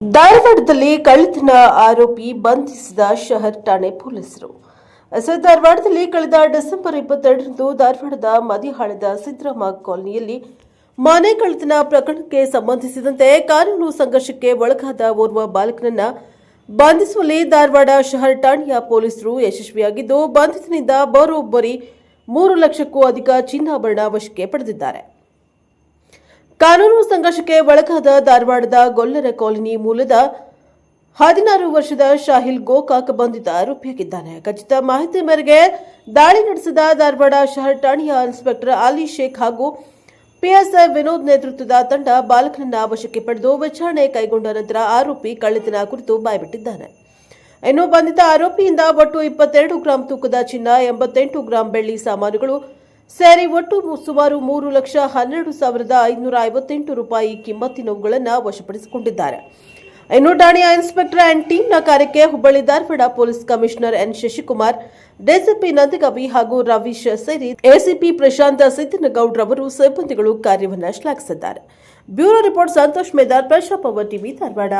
ಧಾರವಾಡದಲ್ಲಿ ಕಳ್ಳತನ ಆರೋಪಿ ಬಂಧಿಸಿದ ಶಹರ್ ಠಾಣೆ ಪೊಲೀಸರು. ಧಾರವಾಡದಲ್ಲಿ ಕಳೆದ ಡಿಸೆಂಬರ್ ಇಪ್ಪತ್ತೆರಡರಂದು ಧಾರವಾಡದ ಮದಿಹಾಳದ ಸಿದ್ದರಾಮ ಕಾಲೋನಿಯಲ್ಲಿ ಮನೆ ಕಳ್ಳತನ ಪ್ರಕರಣಕ್ಕೆ ಸಂಬಂಧಿಸಿದಂತೆ ಕಾನೂನು ಸಂಘರ್ಷಕ್ಕೆ ಒಳಗಾದ ಓರ್ವ ಬಾಲಕನನ್ನ ಬಂಧಿಸುವಲ್ಲಿ ಧಾರವಾಡ ಶಹರ್ ಠಾಣೆಯ ಪೊಲೀಸರು ಯಶಸ್ವಿಯಾಗಿದ್ದು, ಬಂಧಿತನಿಂದ ಬರೋಬ್ಬರಿ ಮೂರು ಲಕ್ಷಕ್ಕೂ ಅಧಿಕ ಚಿನ್ನಾಭರಣ ವಶಕ್ಕೆ ಪಡೆದಿದ್ದಾರೆ. ಕಾನೂನು ಸಂಘರ್ಷಕ್ಕೆ ಒಳಗಾದ ಧಾರವಾಡದ ಗೊಲ್ಲರ ಕಾಲೋನಿ ಮೂಲದ ಹದಿನಾರು ವರ್ಷದ ಶಾಹಿಲ್ ಗೋಕಾಕ್ ಬಂಧಿತ ಆರೋಪಿಯಾಗಿದ್ದಾನೆ. ಖಚಿತ ಮಾಹಿತಿ ಮೇರೆಗೆ ದಾಳಿ ನಡೆಸಿದ ಧಾರವಾಡ ಶಹರ್ ಠಾಣೆಯ ಇನ್ಸ್ಪೆಕ್ಟರ್ ಅಲಿ ಶೇಖ್ ಹಾಗೂ ಪಿಎಸ್ಐ ವಿನೋದ್ ನೇತೃತ್ವದ ತಂಡ ಬಾಲಕನನ್ನ ವಶಕ್ಕೆ ಪಡೆದು ವಿಚಾರಣೆ ಕೈಗೊಂಡ ನಂತರ ಆರೋಪಿ ಕಳ್ಳತನ ಕುರಿತು ಬಾಯ್ಬಿಟ್ಟಿದ್ದಾನೆ. ಇನ್ನು ಬಂಧಿತ ಆರೋಪಿಯಿಂದ ಒಟ್ಟು ಇಪ್ಪತ್ತೆರಡು ಗ್ರಾಂ ತೂಕದ ಚಿನ್ನ, ಎಂಬತ್ತೆಂಟು ಗ್ರಾಂ ಬೆಳ್ಳಿ ಸಾಮಾನುಗಳು ಸೇರಿ ಒಟ್ಟು ಸುಮಾರು ಮೂರು ಲಕ್ಷ ಹನ್ನೆರಡು ಸಾವಿರದ ಐನೂರ ಐವತ್ತೆಂಟು ರೂಪಾಯಿ ಕಿಮ್ಮತ್ತಿನವುಗಳನ್ನು ವಶಪಡಿಸಿಕೊಂಡಿದ್ದಾರೆ. ಇನ್ನು ಠಾಣೆಯ ಇನ್ಸ್ಪೆಕ್ಟರ್ ಆ್ಯಂಡ್ ಟೀಮ್ನ ಕಾರ್ಯಕ್ಕೆ Hubballi Dharwad police commissioner N Shashikumar, DCP Nandagavi ಹಾಗೂ ರವೀಶ್ ಸೇರಿ ಎಸಿಪಿ ಪ್ರಶಾಂತ್ ಸಿದ್ದನಗೌಡ್ ಅವರು ಸಿಬ್ಬಂದಿಗಳು ಕಾರ್ಯವನ್ನು ಶ್ಲಾಘಿಸಿದ್ದಾರೆ. ಬ್ಯೂರೋ ರಿಪೋರ್ಟ್ ಸಂತೋಷ್ ಮೇದಾರ್ ಪ್ರಶಾ ಪವರ್ ಟಿವಿ, ಧಾರವಾಡ.